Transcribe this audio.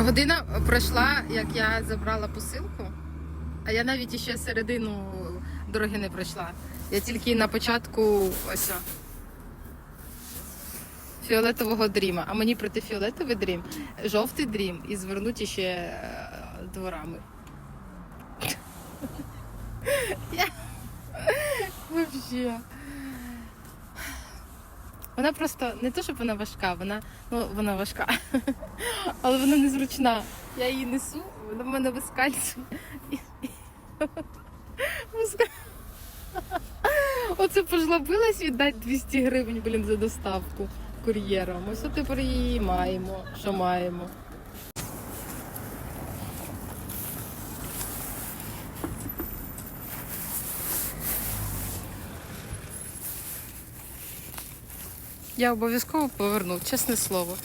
Година пройшла, як я забрала посилку, а я навіть іще середину дороги не пройшла. Я тільки на початку ось. Фіолетового дріма. А мені проти фіолетовий дрім, жовтий дрім і звернуть ще е, дворами. Я... Вона просто не то, щоб вона важка, вона, ну, вона важка, але вона незручна. Я її несу, вона в мене і- Оце пожлобилась віддати 200 гривень, блін, за доставку кур'єром. Ось тепер її маємо, що маємо. Я обов'язково поверну, чесне слово.